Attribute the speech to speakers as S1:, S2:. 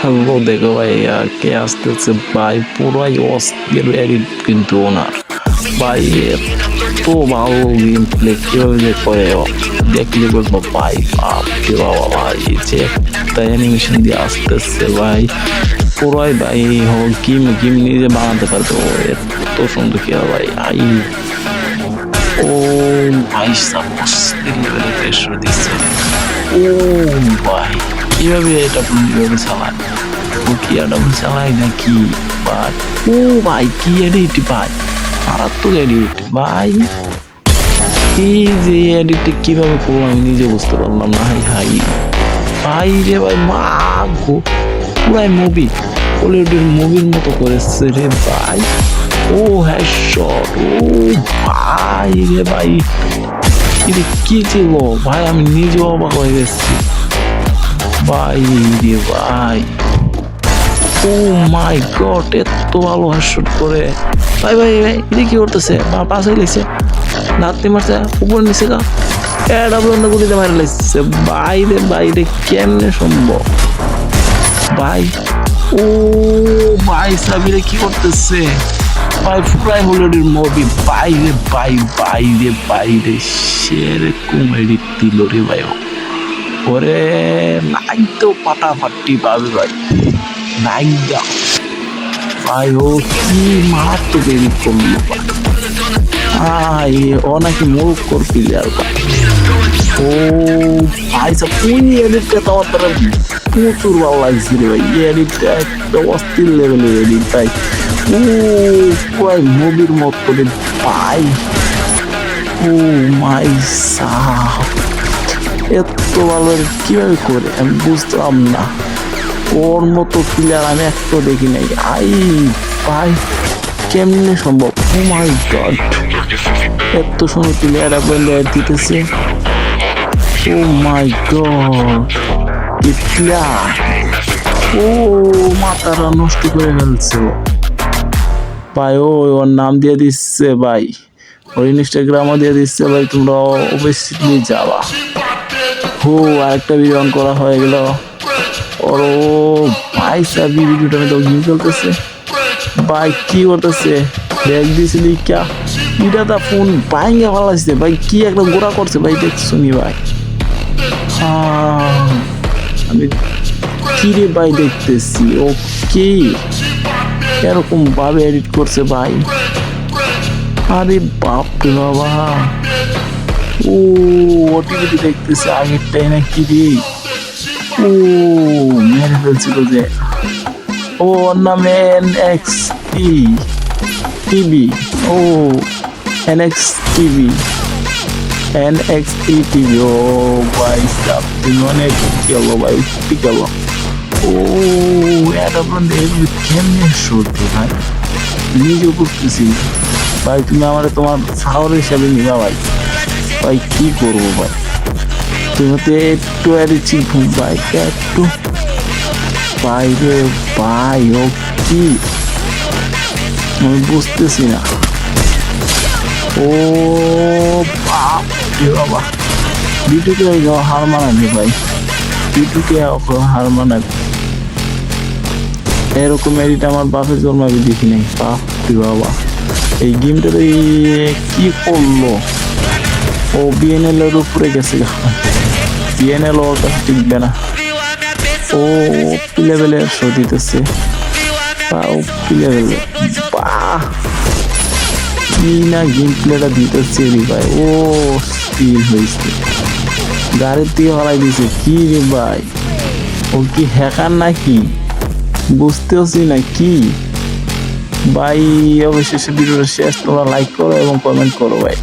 S1: Hello, দেখো ভাই কে আসতেছে? ভাই, পুরাই অস্থির এডিট কিন্তু ওনার। ভাই, এত ভালো গেম প্লে কীভাবে করে দেখলে বলব, ভাই, বাপ রে বাবা, ভাই, যে একটা অ্যানিমেশন দিয়ে আসতেছে, ভাই। পুরাই, ভাই হোক গেম গেম নিজে বানাতে পারতো এত সুন্দর কি ভাই, আই। ও ভাই অস্থির লেভেলের প্রেশার দিচ্ছে। ও ভাই। কীভাবে এটা কীভাবে চালায়? ও কি এটা চালায় নাকি? ভাই ও ভাই কি এডিট ভাই মারাত্মক এডিট ভাই এই যে এডিটটা কীভাবে করব আমি নিজে বুঝতে পারলাম না, হাই হাই। ভাই রে ভাই, মা গো। পুরাই মুভি বলিউডের মুভির মতো করেছে রে ভাই। ও হ্যাঁ শট ও ভাই রে ভাই। এটা কি ছিল? ভাই, আমি নিজে অবাক হয়ে গেছি। ভাই রে ভাই। ও মাই গড এত ভালো হাসট করে ভাই ভাই ভাই এটা কি করতেছে? বা পাশে লেগেছে। লাত্তি মারছে, উপর নিচে গা। এটা বন্ধ গুলিতে মারি লাগছে। বাইরে বাইরে কেমনে সম্ভব? ভাই, ও ভাই, সাবিরে কি করতেছে? ভাই, ফুরাই হলিউডের মুভি বাইরে বাই বাইরে বাইরে সেরকম এডিট দিল রে ভাই। ওরে, নাই তো পাটাপাটি পাবে ভাই। নাই দা ভাই ও, কি মারাত্মক এডিট করল ভাই ও নাকি মুভ কর। প্লেয়ার ও ভাই সব ওই এডিটটা তো আমার প্রচুর ভালো লাগছে ভাই। এডিটটা একটা অস্থির লেভেলের এডিট ভাই। ও পুরাই মুভির মতো রে ভাই। ও মাই সাহ এত ভালো কীভাবে করে? আমি বুঝতাম না। ওর মতো প্লেয়ার আমি একটু দেখি নাই। আই, ভাই, কেমনে সম্ভব? ও মাই গড এত সুন্দর প্লেয়ার একবার দিতেছে। ও মাই গড প্লেয়ার ও মাথাটা নষ্ট করে ফেলছে। ভাই, ও, ওর নাম দিয়ে দিচ্ছে, ভাই। ওর ইনস্টাগ্রামও দিয়ে দিচ্ছে, ভাই, তোমরা অবশ্যই যাবা। হো, আরেকটা ভিডিও অন করা হয়ে গেল। ওর ও ভাই সাবি ভিডিওটা তো গিয়ে চলতেছে ভাই, কি করতেছে? ব্যাগ দিয়েছিলি ক্যা এটা তা ফোন বাইঙ্গে ভালো লাগছে ভাই, কি একটা গোড়া করছে? ভাই, দেখছ নি ভাই? আমি কি রে ভাই দেখতেছি? ও কি এরকম ভাবে এডিট করছে ভাই। আরে বাপ রে বাবা। ও ওটিভিতে দেখতেছে আগেরটাই না কি রে? ও, মেরে ফেলছিল যে। ও, ওর নাম এন এক্স টি টিভি ও N X TV N X T TV ও, ভাই সাব তুমি অনেক গেল ভাই? উঠতে গেল ও বন্ধু এগুলো কেমনে সরতে ভাই? নিজে করতেছি ভাই, তুমি আমার তোমার সাহর হিসাবে নিবা, ভাই। ভাই, কি করব ভাই? তুমি তো একটু এড়েছি ভাই একটু। ভাই রে ভাই, ও কি? আমি বুঝতেছি না। ও বাপ বাবা। বিটুকে হার মানাবে ভাই। বিটুকে হার মানাবে এরকম এডিট আমার বাপের জন্ম আমি দেখি নাই। বাপ বাবা। এই গেমটা কি করল? ও বিএনএল এর উপরে গেছে বিএনএল ওর কাছে টিকবে না। ও লেভেলের শো দিতেছে। বা ও লেভেলে বাহ! কি না গেম প্লেটা দিতেছে রে ভাই। ও স্পিল হয়েছে। গাড়ির দিয়ে হলাই দিছে। কি রে ভাই? ও কি হ্যাকার নাকি? বুঝতেওছি না কি। ভাই, অবশেষে ভিডিওটা শেষ। তোমরা লাইক করো এবং কমেন্ট করো ভাই।